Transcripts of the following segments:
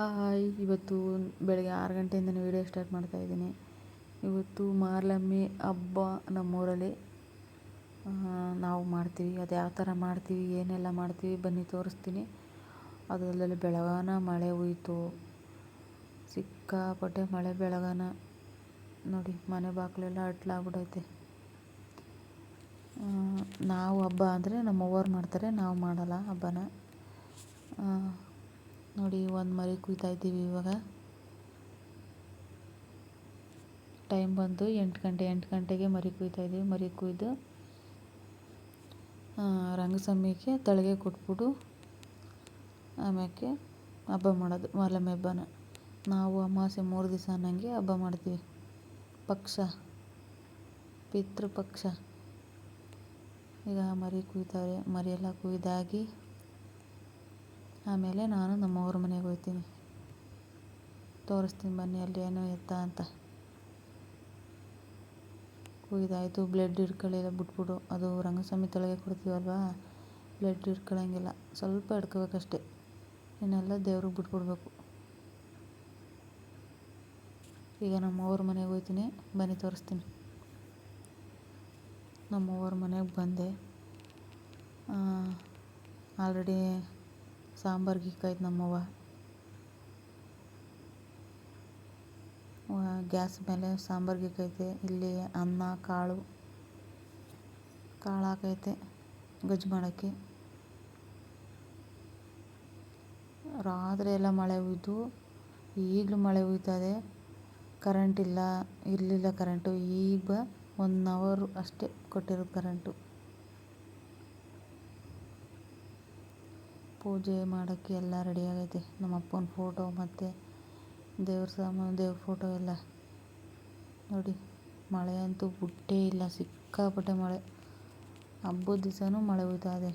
Hi ಇವತ್ತು ಬೆಳಗ್ಗೆ ಆರು ಗಂಟೆಯಿಂದನೇ ವೀಡಿಯೋ ಸ್ಟಾರ್ಟ್ ಮಾಡ್ತಾ ಇದ್ದೀನಿ. ಇವತ್ತು ಮಾರ್ಲಮ್ಮಿ ಹಬ್ಬ ನಮ್ಮೂರಲ್ಲಿ. ನಾವು ಮಾಡ್ತೀವಿ. ಅದು ಯಾವ ಥರ ಮಾಡ್ತೀವಿ, ಏನೆಲ್ಲ ಮಾಡ್ತೀವಿ ಬನ್ನಿ ತೋರಿಸ್ತೀನಿ. ಅದರಲ್ಲಿ ಬೆಳಗಾನ ಮಳೆ ಹುಯ್ತು. ಸಿಕ್ಕಾಪಟ್ಟೆ ಮಳೆ ಬೆಳಗಾನ. ನೋಡಿ, ಮನೆ ಬಾಗಿಲೆಲ್ಲ ಅಟ್ಲಾಗ್ಬಿಟ್ಟೈತೆ ನಾವು ಹಬ್ಬ ಅಂದರೆ ನಮ್ಮವ್ವರು ಮಾಡ್ತಾರೆ, ನಾವು ಮಾಡಲ್ಲ ಹಬ್ಬನ. ನೋಡಿ, ಒಂದು ಮರಿ ಕುಯ್ತಾ ಇದ್ದೀವಿ ಇವಾಗ. ಟೈಮ್ ಬಂದು ಎಂಟು ಗಂಟೆ, ಎಂಟು ಗಂಟೆಗೆ ಮರಿ ಕುಯ್ತಾ ಇದ್ದೀವಿ. ಮರಿ ಕುಯ್ದು ರಂಗಸ್ವಾಮಿಗೆ ತಳಿಗೆ ಕೊಟ್ಬಿಟ್ಟು, ಆಮ್ಯಾಕೆ ಹಬ್ಬ ಮಾಡೋದು ಮಾಲಮ್ಮ ಹಬ್ಬನ. ನಾವು ಅಮಾವಾಸ್ಯೆ ಮೂರು ದಿವಸ ಅನ್ನಂಗೆ ಹಬ್ಬ ಮಾಡ್ತೀವಿ. ಪಕ್ಷ, ಪಿತೃಪಕ್ಷ. ಈಗ ಮರಿ ಕುಯ್ತಾರೆ ಮರಿಯೆಲ್ಲ ಕುಯ್ದಾಗಿ ಆಮೇಲೆ ನಾನು ನಮ್ಮವ್ರ ಮನೆಗೆ ಹೋಗ್ತೀನಿ. ತೋರಿಸ್ತೀನಿ ಬನ್ನಿ ಅಲ್ಲಿ ಏನೋ ಎತ್ತ ಅಂತ. ಕುಯ್ದಾಯಿತು. ಬ್ಲಡ್ ಹಿಡ್ಕೊಳ್ಳಿಲ್ಲ ಬಿಟ್ಬಿಡು. ಅದು ರಂಗಸ್ವಾಮಿ ತಲೆಗೆ ಕೊಡ್ತೀವಲ್ವಾ? ಬ್ಲಡ್ ಹಿಡ್ಕೊಳ್ಳೋಂಗಿಲ್ಲ ಸ್ವಲ್ಪ ಹಿಡ್ಕೋಬೇಕಷ್ಟೆ ಇನ್ನೆಲ್ಲ ದೇವ್ರಿಗೆ ಬಿಟ್ಬಿಡ್ಬೇಕು. ಈಗ ನಮ್ಮವ್ರ ಮನೆಗೆ ಹೋಗ್ತೀನಿ. ಬನ್ನಿ ತೋರಿಸ್ತೀನಿ. ನಮ್ಮವ್ರ ಮನೆಗೆ ಬಂದೆ. ಆಲ್ರೆಡಿ ಸಾಂಬಾರ್ಗೆ ಆಯ್ತು ನಮ್ಮವ್ವ. ಗ್ಯಾಸ್ ಮೇಲೆ ಸಾಂಬಾರ್ ಗೀಕ್ ಐತೆ ಇಲ್ಲಿ ಅನ್ನ, ಕಾಳು ಕಾಳು ಹಾಕೈತೆ, ಗೊಜ್ಜು ಮಾಡೋಕ್ಕೆ. ರಾತ್ರಿ ಎಲ್ಲ ಮಳೆ ಹುಯ್ದು ಈಗಲೂ ಮಳೆ ಹುಯ್ತದೆ ಕರೆಂಟ್ ಇಲ್ಲ, ಇರಲಿಲ್ಲ ಕರೆಂಟು. ಈಗ ಒನ್ ಅವರು ಅಷ್ಟೇ ಕೊಟ್ಟಿರೋದು ಕರೆಂಟು. ಪೂಜೆ ಮಾಡೋಕ್ಕೆ ಎಲ್ಲ ರೆಡಿ ಆಗೈತೆ. ನಮ್ಮ ಅಪ್ಪನ ಫೋಟೋ ಮತ್ತು ದೇವ್ರ ಸಾಮಾನು ದೇವ್ರ ಫೋಟೋ ಎಲ್ಲ. ನೋಡಿ, ಮಳೆ ಅಂತೂ ಬಿಟ್ಟೇ ಇಲ್ಲ, ಸಿಕ್ಕಾಪಟ್ಟೆ ಮಳೆ. ಹಬ್ಬದ ದಿವಸನೂ ಮಳೆ ಹೋಯ್ತಾ ಇದೆ.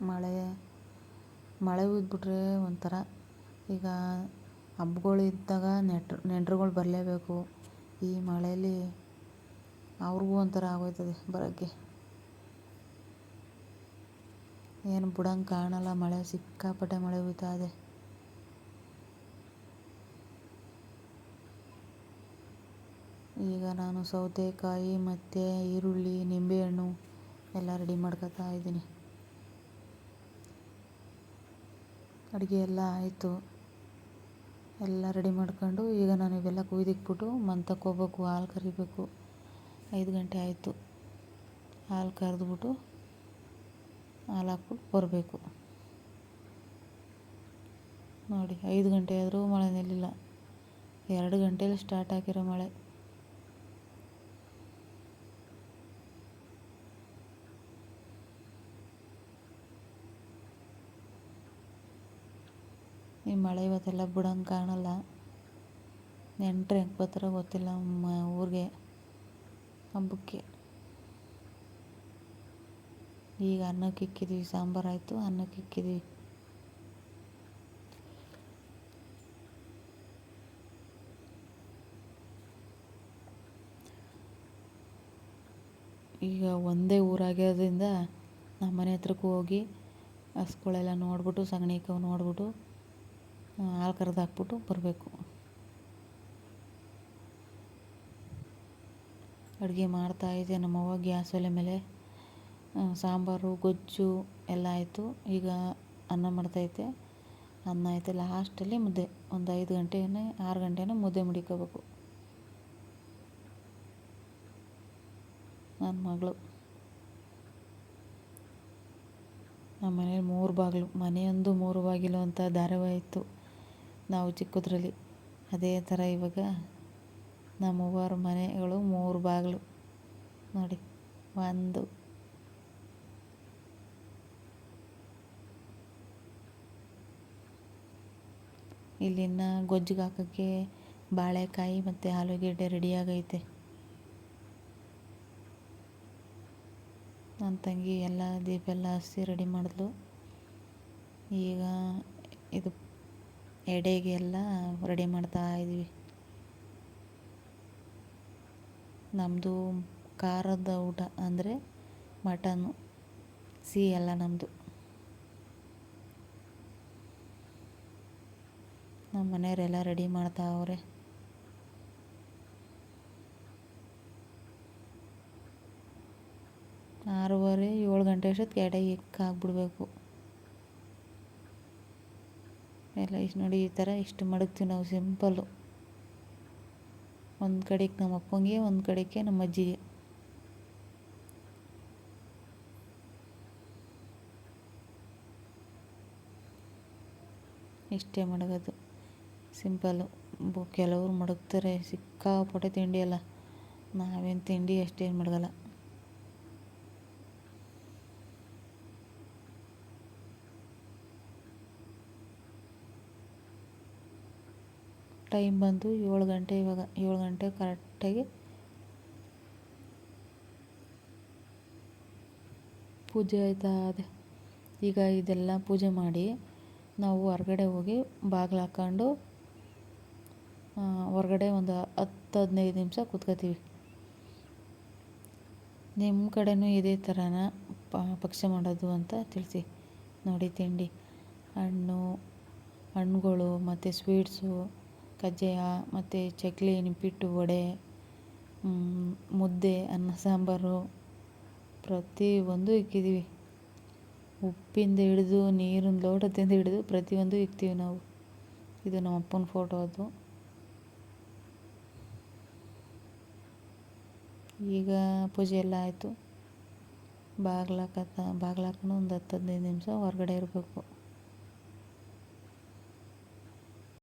ಮಳೆ ಮಳೆ ಹುಯ್ದುಬಿಟ್ರೆ ಒಂಥರ ಈಗ ಹಬ್ಬಗಳು ಇದ್ದಾಗ ನೆಂಟ್ರು, ನೆಂಟ್ರುಗಳು ಬರಲೇಬೇಕು. ಈ ಮಳೆಯಲ್ಲಿ ಅವ್ರಿಗೂ ಒಂಥರ ಆಗೋಯ್ತದೆ ಬರೋಕ್ಕೆ. ಏನು ಬಿಡಂಗೆ ಕಾಣಲ್ಲ, ಮಳೆ, ಸಿಕ್ಕಾಪಟ್ಟೆ ಮಳೆ ಹುಯ್ತಾ ಇದೆ. ಈಗ ನಾನು ಸೌತೆಕಾಯಿ ಮತ್ತು ಈರುಳ್ಳಿ, ನಿಂಬೆಹಣ್ಣು ಎಲ್ಲ ರೆಡಿ ಮಾಡ್ಕೊತಾ ಇದ್ದೀನಿ. ಅಡುಗೆ ಎಲ್ಲ ಆಯಿತು. ಎಲ್ಲ ರೆಡಿ ಮಾಡ್ಕೊಂಡು ಈಗ ನಾನು ಇವೆಲ್ಲ ಕುಯ್ದಿಕ್ಬಿಟ್ಟು ಮಂತಕ್ಕೆ ಹೋಗ್ಬೇಕು ಹಾಲು ಕರಿಬೇಕು. ಐದು ಗಂಟೆ ಆಯಿತು. ಹಾಲು ಕರೆದ್ಬಿಟ್ಟು ಹಾಲು ಹಾಕ್ಬಿಟ್ಟು ಬರಬೇಕು. ನೋಡಿ, ಐದು ಗಂಟೆ ಆದರೂ ಮಳೆ ನಿಲ್ಲಿಲ್ಲ. ಎರಡು ಗಂಟೇಲಿ ಸ್ಟಾರ್ಟ್ ಆಗಿರೋ ಮಳೆ. ಈ ಮಳೆ ಇವತ್ತೆಲ್ಲ ಬಿಡಂಗೆ ಕಾಣಲ್ಲ. ನೆಂಟ್ರು ಹೆಂಗೆ ಬರ್ತಾರೋ ಗೊತ್ತಿಲ್ಲ ನಮ್ಮ ಊರಿಗೆ, ಹಬ್ಬಕ್ಕೆ. ಈಗ ಅನ್ನಕ್ಕೆ ಇಕ್ಕಿದ್ವಿ, ಸಾಂಬಾರು ಆಯಿತು, ಅನ್ನಕ್ಕೆ ಇಕ್ಕಿದ್ವಿ. ಈಗ ಒಂದೇ ಊರಾಗಿರೋದ್ರಿಂದ ನಮ್ಮ ಮನೆ ಹತ್ರಕ್ಕೂ ಹೋಗಿ ಹಸ್ಗಳೆಲ್ಲ ನೋಡ್ಬಿಟ್ಟು, ಸಗಣಿ ಕವು ನೋಡ್ಬಿಟ್ಟು ಹಾಲು ಕರೆದು ಹಾಕ್ಬಿಟ್ಟು ಬರಬೇಕು. ಅಡುಗೆ ಮಾಡ್ತಾಯಿದ್ದೆ ನಮ್ಮವ್ವ ಗ್ಯಾಸ್ ಒಲೆ ಮೇಲೆ. ಸಾಂಬಾರು, ಗೊಜ್ಜು ಎಲ್ಲ ಆಯಿತು. ಈಗ ಅನ್ನ ಮಾಡ್ತೈತೆ ಅನ್ನ ಆಯಿತು. ಲಾಸ್ಟಲ್ಲಿ ಮುದ್ದೆ. ಒಂದು ಐದು ಗಂಟೆನೇ ಆರು ಗಂಟೆನೇ ಮುದ್ದೆ ಮುಡಿಕೋಬೇಕು. ನನ್ನ ಮಗಳು. ನಮ್ಮ ಮನೇಲಿ ಮೂರು ಬಾಗಿಲು. ಮನೆಯೊಂದು ಮೂರು ಬಾಗಿಲು ಅಂತ ಧಾರಾವಾಹಿ ಇತ್ತು. ನಾವು ಚಿಕ್ಕದ್ರಲ್ಲಿ ಅದೇ ಥರ ಇವಾಗ ನಮ್ಮವ್ವರ ಮನೆಗಳು ಮೂರು ಬಾಗಿಲು ನೋಡಿ, ಒಂದು. ಇಲ್ಲಿನ ಗೊಜ್ಜಿಗೆ ಹಾಕೋಕ್ಕೆ ಬಾಳೆಕಾಯಿ ಮತ್ತು ಆಲೂಗೆಡ್ಡೆ ರೆಡಿಯಾಗೈತೆ ನನ್ನ ತಂಗಿ ಎಲ್ಲ ದೀಪ ಎಲ್ಲ ಹಸಿ ರೆಡಿ ಮಾಡಿದ್ಲು. ಈಗ ಇದು ಎಡೆಗೆ ಎಲ್ಲ ರೆಡಿ ಮಾಡ್ತಾ ಇದ್ದೀವಿ ನಮ್ಮದು ಖಾರದ ಊಟ ಅಂದರೆ ಮಟನ್ನು ಸಿಹಿ ಎಲ್ಲ ನಮ್ಮದು ನಮ್ಮ ಮನೆಯವರೆಲ್ಲ ರೆಡಿ ಮಾಡ್ತಾವ್ರೆ ಆರೂವರೆ ಏಳು ಗಂಟೆ ಅಷ್ಟೊತ್ತಿಗೆ ಎಡೆಗೆ ಇಕ್ಕಾಗ್ಬಿಡ್ಬೇಕು ಎಲ್ಲ ಇಷ್ಟು ನೋಡಿ, ಈ ಥರ ಇಷ್ಟು ಮಡಗ್ತೀವಿ ನಾವು ಸಿಂಪಲ್ಲು ಒಂದು ಕಡೆಗೆ ನಮ್ಮ ಅಪ್ಪಂಗೆ, ಒಂದು ಕಡೆಗೆ ನಮ್ಮ ಅಜ್ಜಿಗೆ. ಇಷ್ಟೇ ಮಡಗೋದು. ಸಿಂಪಲ್ಲು ಕೆಲವರು ಮಡಗ್ತಾರೆ, ಸಿಕ್ಕಾಪಟ್ಟೆ ತಿಂಡಿ ಎಲ್ಲ ನಾವೇನು ತಿಂಡಿ ಅಷ್ಟೇನು ಮಡಗಲ್ಲ. ಟೈಮ್ ಬಂದು ಏಳು ಗಂಟೆ ಇವಾಗ, ಏಳು ಗಂಟೆ ಕರೆಕ್ಟಾಗಿ ಪೂಜೆ ಆಯ್ತಾ ಅದೇ. ಈಗ ಇದೆಲ್ಲ ಪೂಜೆ ಮಾಡಿ ನಾವು ಹೊರಗಡೆ ಹೋಗಿ ಬಾಗಿಲು ಹಾಕ್ಕೊಂಡು ಹೊರಗಡೆ ಒಂದು ಹತ್ತು ಹದಿನೈದು ನಿಮಿಷ ಕೂತ್ಕೋತೀವಿ. ನಿಮ್ಮ ಕಡೆನೂ ಇದೇ ಥರನ ಪಕ್ಷ ಮಾಡೋದು ಅಂತ ತಿಳಿಸಿ. ನೋಡಿ ತಿಂಡಿ, ಹಣ್ಣು, ಹಣ್ಣುಗಳು ಮತ್ತು ಸ್ವೀಟ್ಸು ಕಜ್ಜಾಯ, ಮತ್ತು ಚಕ್ಕುಲಿ ನಿಪ್ಪಿಟ್ಟು ವಡೆ ಮುದ್ದೆ, ಅನ್ನ, ಸಾಂಬಾರು ಪ್ರತಿಯೊಂದು ಇಕ್ಕಿದ್ದೀವಿ ಉಪ್ಪಿಂದ ಹಿಡಿದು, ನೀರಿನ ಲೋಟದಿಂದ ಹಿಡಿದು ಪ್ರತಿಯೊಂದು ಇಕ್ತೀವಿ ನಾವು. ಇದು ನಮ್ಮ ಅಪ್ಪನ ಫೋಟೋ ಅದು. ಈಗ ಪೂಜೆ ಎಲ್ಲ ಆಯಿತು. ಬಾಗ್ಲಾಕತ್ತ ಹಾಕತ್ತ ಬಾಗ್ಲು ಹಾಕೊಂಡು ಒಂದು ಹತ್ತು ಹದಿನೈದು ನಿಮಿಷ ಹೊರಗಡೆ ಇರಬೇಕು.